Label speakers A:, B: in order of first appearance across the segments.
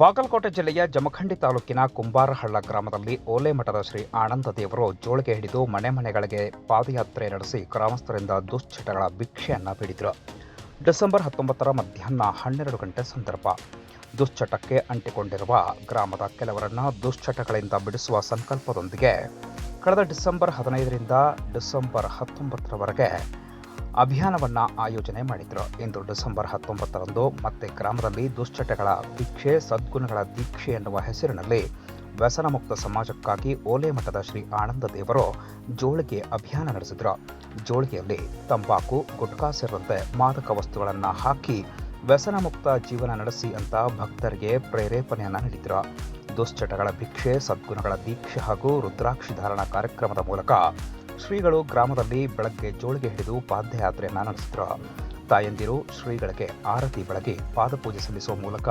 A: ಬಾಗಲಕೋಟೆ ಜಿಲ್ಲೆಯ ಜಮಖಂಡಿ ತಾಲೂಕಿನ ಕುಂಬಾರಹಳ್ಳ ಗ್ರಾಮದಲ್ಲಿ ಓಲೆಮಠದ ಶ್ರೀ ಆನಂದ ದೇವರು ಜೋಳಿಗೆ ಹಿಡಿದು ಮನೆ ಮನೆಗಳಿಗೆ ಪಾದಯಾತ್ರೆ ನಡೆಸಿ ಗ್ರಾಮಸ್ಥರಿಂದ ದುಶ್ಚಟಗಳ ಭಿಕ್ಷೆಯನ್ನ ಬೇಡಿದರು ಡಿಸೆಂಬರ್ ಹತ್ತೊಂಬತ್ತರ ಮಧ್ಯಾಹ್ನ ಹನ್ನೆರಡು ಗಂಟೆ ಸಂದರ್ಭ. ದುಶ್ಚಟಕ್ಕೆ ಅಂಟಿಕೊಂಡಿರುವ ಗ್ರಾಮದ ಕೆಲವರನ್ನು ದುಶ್ಚಟಗಳಿಂದ ಬಿಡಿಸುವ ಸಂಕಲ್ಪದೊಂದಿಗೆ ಕಳೆದ ಡಿಸೆಂಬರ್ ಹದಿನೈದರಿಂದ ಡಿಸೆಂಬರ್ ಹತ್ತೊಂಬತ್ತರವರೆಗೆ ಅಭಿಯಾನವನ್ನ ಆಯೋಜನೆ ಮಾಡಿದ್ರು. ಇಂದು ಡಿಸೆಂಬರ್ ಹತ್ತೊಂಬತ್ತರಂದು ಮತ್ತೆ ಗ್ರಾಮದಲ್ಲಿ ದುಶ್ಚಟಗಳ ಭಿಕ್ಷೆ, ಸದ್ಗುಣಗಳ ದೀಕ್ಷೆ ಎನ್ನುವ ಹೆಸರಿನಲ್ಲಿ ವ್ಯಸನಮುಕ್ತ ಸಮಾಜಕ್ಕಾಗಿ ಓಲೆ ಮಠದ ಶ್ರೀ ಆನಂದ ದೇವರು ಜೋಳಿಗೆ ಅಭಿಯಾನ ನಡೆಸಿದ್ರು. ಜೋಳಿಗೆಯಲ್ಲಿ ತಂಬಾಕು, ಗುಟ್ಕಾ ಸೇರಿದಂತೆ ಮಾದಕ ವಸ್ತುಗಳನ್ನು ಹಾಕಿ ವ್ಯಸನಮುಕ್ತ ಜೀವನ ನಡೆಸಿ ಅಂತ ಭಕ್ತರಿಗೆ ಪ್ರೇರೇಪಣೆಯನ್ನು ನೀಡಿದ್ರು. ದುಶ್ಚಟಗಳ ಭಿಕ್ಷೆ, ಸದ್ಗುಣಗಳ ದೀಕ್ಷೆ ಹಾಗೂ ರುದ್ರಾಕ್ಷಿ ಧಾರಣ ಕಾರ್ಯಕ್ರಮದ ಮೂಲಕ ಶ್ರೀಗಳು ಗ್ರಾಮದಲ್ಲಿ ಬೆಳಗ್ಗೆ ಜೋಳಿಗೆ ಹಿಡಿದು ಪಾದಯಾತ್ರೆಯನ್ನು ನಡೆಸಿದ್ರು ತಾಯಂದಿರು ಶ್ರೀಗಳಿಗೆ ಆರತಿ ಬೆಳಗಿ ಪಾದಪೂಜೆ ಸಲ್ಲಿಸುವ ಮೂಲಕ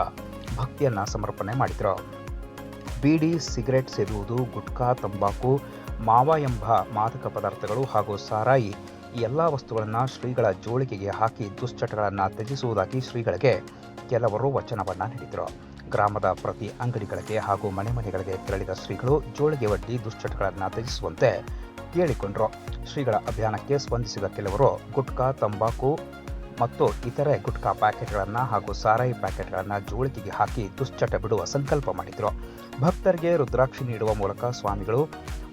A: ಭಕ್ತಿಯನ್ನು ಸಮರ್ಪಣೆ ಮಾಡಿದರು. ಬೀಡಿ, ಸಿಗರೆಟ್ ಸೇದುವುದು, ಗುಟ್ಕಾ, ತಂಬಾಕು, ಮಾವ ಎಂಬ ಮಾದಕ ಪದಾರ್ಥಗಳು ಹಾಗೂ ಸಾರಾಯಿ ಈ ಎಲ್ಲ ವಸ್ತುಗಳನ್ನು ಶ್ರೀಗಳ ಜೋಳಿಗೆಗೆ ಹಾಕಿ ದುಶ್ಚಟಗಳನ್ನು ತ್ಯಜಿಸುವುದಾಗಿ ಶ್ರೀಗಳಿಗೆ ಕೆಲವರು ವಚನವನ್ನು ನೀಡಿದರು. ಗ್ರಾಮದ ಪ್ರತಿ ಅಂಗಡಿಗಳಿಗೆ ಹಾಗೂ ಮನೆ ಮನೆಗಳಿಗೆ ತೆರಳಿದ ಶ್ರೀಗಳು ಜೋಳಿಗೆ ಒಡ್ಡಿ ದುಶ್ಚಟಗಳನ್ನು ತ್ಯಜಿಸುವಂತೆ ಕೇಳಿಕೊಂಡರು. ಶ್ರೀಗಳ ಅಭಿಯಾನಕ್ಕೆ ಸ್ಪಂದಿಸಿದ ಕೆಲವರು ಗುಟ್ಕಾ, ತಂಬಾಕು ಮತ್ತು ಇತರೆ ಗುಟ್ಕಾ ಪ್ಯಾಕೆಟ್ಗಳನ್ನು ಹಾಗೂ ಸಾರಾಯಿ ಪ್ಯಾಕೆಟ್ಗಳನ್ನು ಜೋಳಿಗೆಗೆ ಹಾಕಿ ದುಶ್ಚಟ ಬಿಡುವ ಸಂಕಲ್ಪ ಮಾಡಿದರು. ಭಕ್ತರಿಗೆ ರುದ್ರಾಕ್ಷಿ ನೀಡುವ ಮೂಲಕ ಸ್ವಾಮಿಗಳು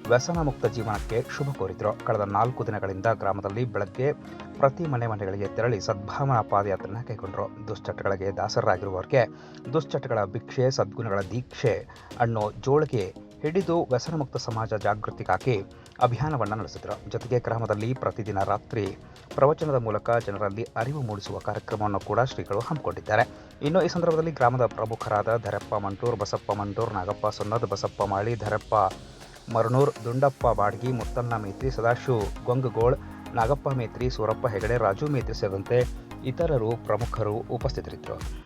A: ವ್ಯಸನ ಮುಕ್ತ ಜೀವನಕ್ಕೆ ಶುಭ ಕೋರಿದರು. ಕಳೆದ ನಾಲ್ಕು ದಿನಗಳಿಂದ ಗ್ರಾಮದಲ್ಲಿ ಬೆಳಗ್ಗೆ ಪ್ರತಿ ಮನೆ ಮನೆಗಳಿಗೆ ತೆರಳಿ ಸದ್ಭಾವನಾ ಪಾದಯಾತ್ರೆಯನ್ನು ಕೈಗೊಂಡರು. ದುಶ್ಚಟಗಳಿಗೆ ದಾಸರಾಗಿರುವವರಿಗೆ ದುಶ್ಚಟಗಳ ಭಿಕ್ಷೆ, ಸದ್ಗುಣಗಳ ದೀಕ್ಷೆ ಅನ್ನೋ ಜೋಳಿಗೆ ಹಿಡಿದು ವ್ಯಸನ ಮುಕ್ತ ಸಮಾಜ ಜಾಗೃತಿಗಾಗಿ ಅಭಿಯಾನವನ್ನು ನಡೆಸಿದರು. ಜೊತೆಗೆ ಗ್ರಾಮದಲ್ಲಿ ಪ್ರತಿದಿನ ರಾತ್ರಿ ಪ್ರವಚನದ ಮೂಲಕ ಜನರಲ್ಲಿ ಅರಿವು ಮೂಡಿಸುವ ಕಾರ್ಯಕ್ರಮವನ್ನು ಕೂಡ ಶ್ರೀಗಳು ಹಮ್ಮಿಕೊಂಡಿದ್ದಾರೆ. ಇನ್ನು ಈ ಸಂದರ್ಭದಲ್ಲಿ ಗ್ರಾಮದ ಪ್ರಮುಖರಾದ ಧರಪ್ಪ ಮಂಟೂರ್, ಬಸಪ್ಪ ಮಂಟೂರ್, ನಾಗಪ್ಪ ಸೊನ್ನದ್, ಬಸಪ್ಪ ಮಾಳಿ, ಧರಪ್ಪ ಮರನೂರ್, ದುಂಡಪ್ಪ ಬಾಡ್ಗಿ ಮುತ್ತಣ್ಣ ಮೇತ್ರಿ, ಸದಾಶಿವ್ ಗೊಂಗಗೋಳ್, ನಾಗಪ್ಪ ಮೇತ್ರಿ, ಸೂರಪ್ಪ ಹೆಗಡೆ, ರಾಜು ಮೇತ್ರಿ ಸೇರಿದಂತೆ ಇತರರು ಪ್ರಮುಖರು ಉಪಸ್ಥಿತರಿದ್ದರು.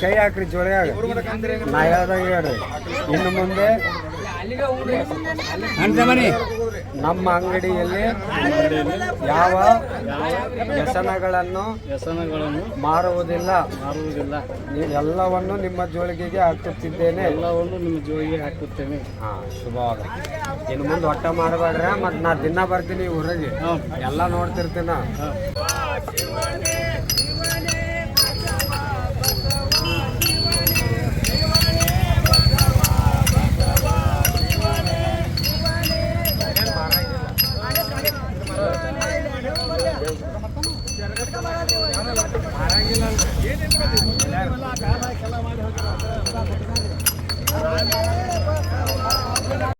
B: ಕೈ ಹಾಕ್ರಿ ಜೋಳಿಯಾಗ ನಾ ಹೇಳ್ದಾಗ ಹೇಳ್ರಿ. ಇನ್ನು ಮುಂದೆ ನಮ್ಮ ಅಂಗಡಿಯಲ್ಲಿ ಯಾವ ವ್ಯಸನಗಳನ್ನು
C: ವ್ಯಸನಗಳನ್ನು
B: ಮಾರುವುದಿಲ್ಲ.
C: ಮಾರುವುದಿಲ್ಲ.
B: ನೀವು ಎಲ್ಲವನ್ನು ನಿಮ್ಮ ಜೋಳಿಗೆಗೆ ಹಾಕುತ್ತಿದ್ದೇನೆ.
C: ಎಲ್ಲವನ್ನು ನಿಮ್ಮ ಜೋಳಿಗೆ ಹಾಕುತ್ತೇನೆ.
B: ಹಾ ಶುಭವಾಗ ಇನ್ನು ಮುಂದೆ ಹೊಟ್ಟೆ ಮಾಡಬೇಡ್ರ ಮತ್ತು ನಾ ದಿನ ಬರ್ತೀನಿ ಊರಿಗೆ. ಎಲ್ಲ ನೋಡ್ತಿರ್ತೀನ?
D: ಮಾರಾಗಿಲ್ಲ